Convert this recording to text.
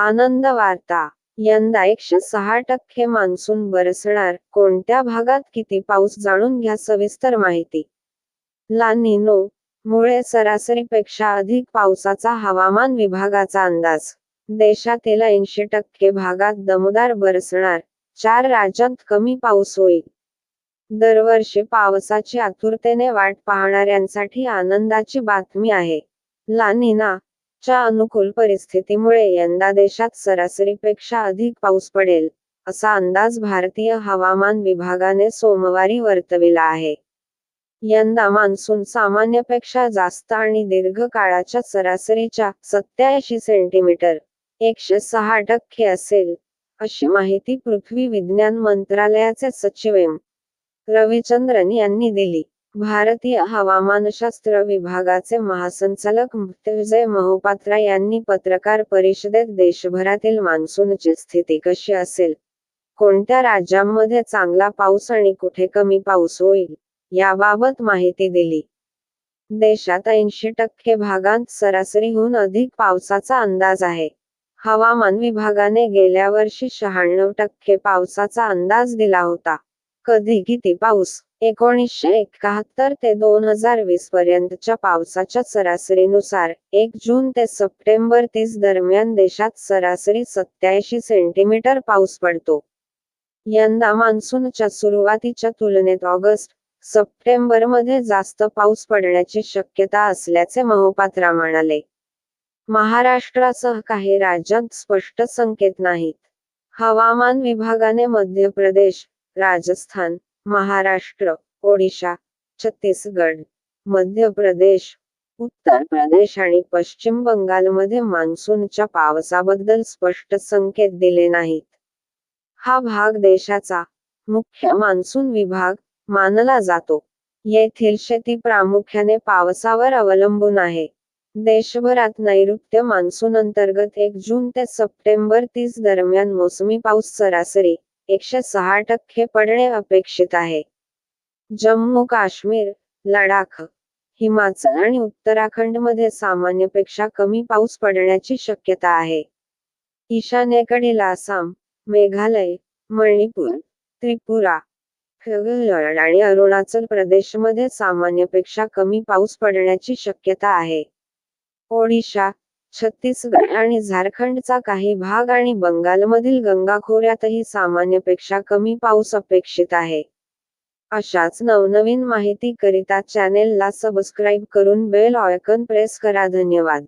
आनंद वार्ता. यंदा एकशे सहा टक्के मान्सून बरसणार. कोणत्या भागात किती पाऊस जाणून घ्या सविस्तर माहिती. लानिनो मुळे सरासरीपेक्षा अधिक पावसाचा हवामान विभागाचा अंदाज. देशातील ऐंशी टक्के भागात दमदार बरसणार. चार राज्यात कमी पाऊस होईल. दरवर्षी पावसाची आतुरतेने वाट पाहणाऱ्यांसाठी आनंदाची बातमी आहे. लानिना च्या अनुकूल परिस्थितीमुळे यंदा देशात सरासरीपेक्षा अधिक पाऊस पडेल असा अंदाज भारतीय हवामान विभागाने सोमवारी वर्तविला आहे. यंदा मान्सून सामान्यपेक्षा जास्त आणि दीर्घ काळाच्या सरासरीच्या सत्याऐंशी सेंटीमीटर एकशे सहा टक्के असेल अशी माहिती पृथ्वी विज्ञान मंत्रालयाचे सचिव एम. रविचंद्रन यांनी दिली. भारतीय हवामानशास्त्र विभागाचे महासंचालक मृत्युंजय मोहोपात्रा यांनी पत्रकार परिषदेत देशभरातील मान्सूनची स्थिती कशी असेल? कोणत्या राज्यांमध्ये चांगला पाऊस आणि कुठे कमी पाऊस होईल? याबाबत माहिती दिली. देशात ऐंशी टक्के भागांत सरासरीहून अधिक पावसाचा अंदाज आहे. हवामान विभागाने गेल्या वर्षी शहाण्णव टक्के पावसाचा अंदाज दिला होता. कधी किती पाऊस? एकोणीसशे एकाहत्तर ते दोन हजार वीस पर्यंतच्या पावसाच्या सरासरीनुसार एक जून ते सप्टेंबर तीस दरम्यान देशात सरासरी सत्याऐंशी सेंटीमीटर पाऊस पडतो. यंदा मान्सूनच्या सुरुवातीच्या तुलनेत ऑगस्ट सप्टेंबरमध्ये जास्त पाऊस पडण्याची शक्यता असल्याचे महोपात्रा म्हणाले. महाराष्ट्रासह काही राज्यात स्पष्ट संकेत नाहीत. हवामान विभागाने मध्य प्रदेश राजस्थान महाराष्ट्र ओडिशा छत्तीसगड मध्य प्रदेश उत्तर प्रदेश आणि पश्चिम बंगालमध्ये मान्सूनच्या पावसाबद्दल स्पष्ट संकेत दिले नाहीत. हा भाग देशाचा मुख्य मान्सून विभाग मानला जातो. येथील शेती प्रामुख्याने पावसावर अवलंबून आहे. देशभरात नैऋत्य मान्सून अंतर्गत एक जून ते सप्टेंबर तीस दरम्यान मोसमी पाऊस सरासरी एकशे सहा टक्के पडणे अपेक्षित आहे. जम्मू काश्मीर लडाख हिमाचल आणि उत्तराखंडमध्ये सामान्यपेक्षा कमी पाऊस पडण्याची शक्यता आहे. ईशान्येकडील आसाम मेघालय मणिपूर त्रिपुरा आणि अरुणाचल प्रदेशमध्ये सामान्यपेक्षा कमी पाऊस पडण्याची शक्यता आहे. ओडिशा छत्तीसगड आणि झारखंडचा काही भाग आणि बंगालमधील गंगा खोऱ्यातही सामान्यपेक्षा कमी पाऊस अपेक्षित आहे. अशाच नवनवीन माहिती करिता चॅनेलला सबस्क्राईब करून बेल आयकॉन प्रेस करा. धन्यवाद.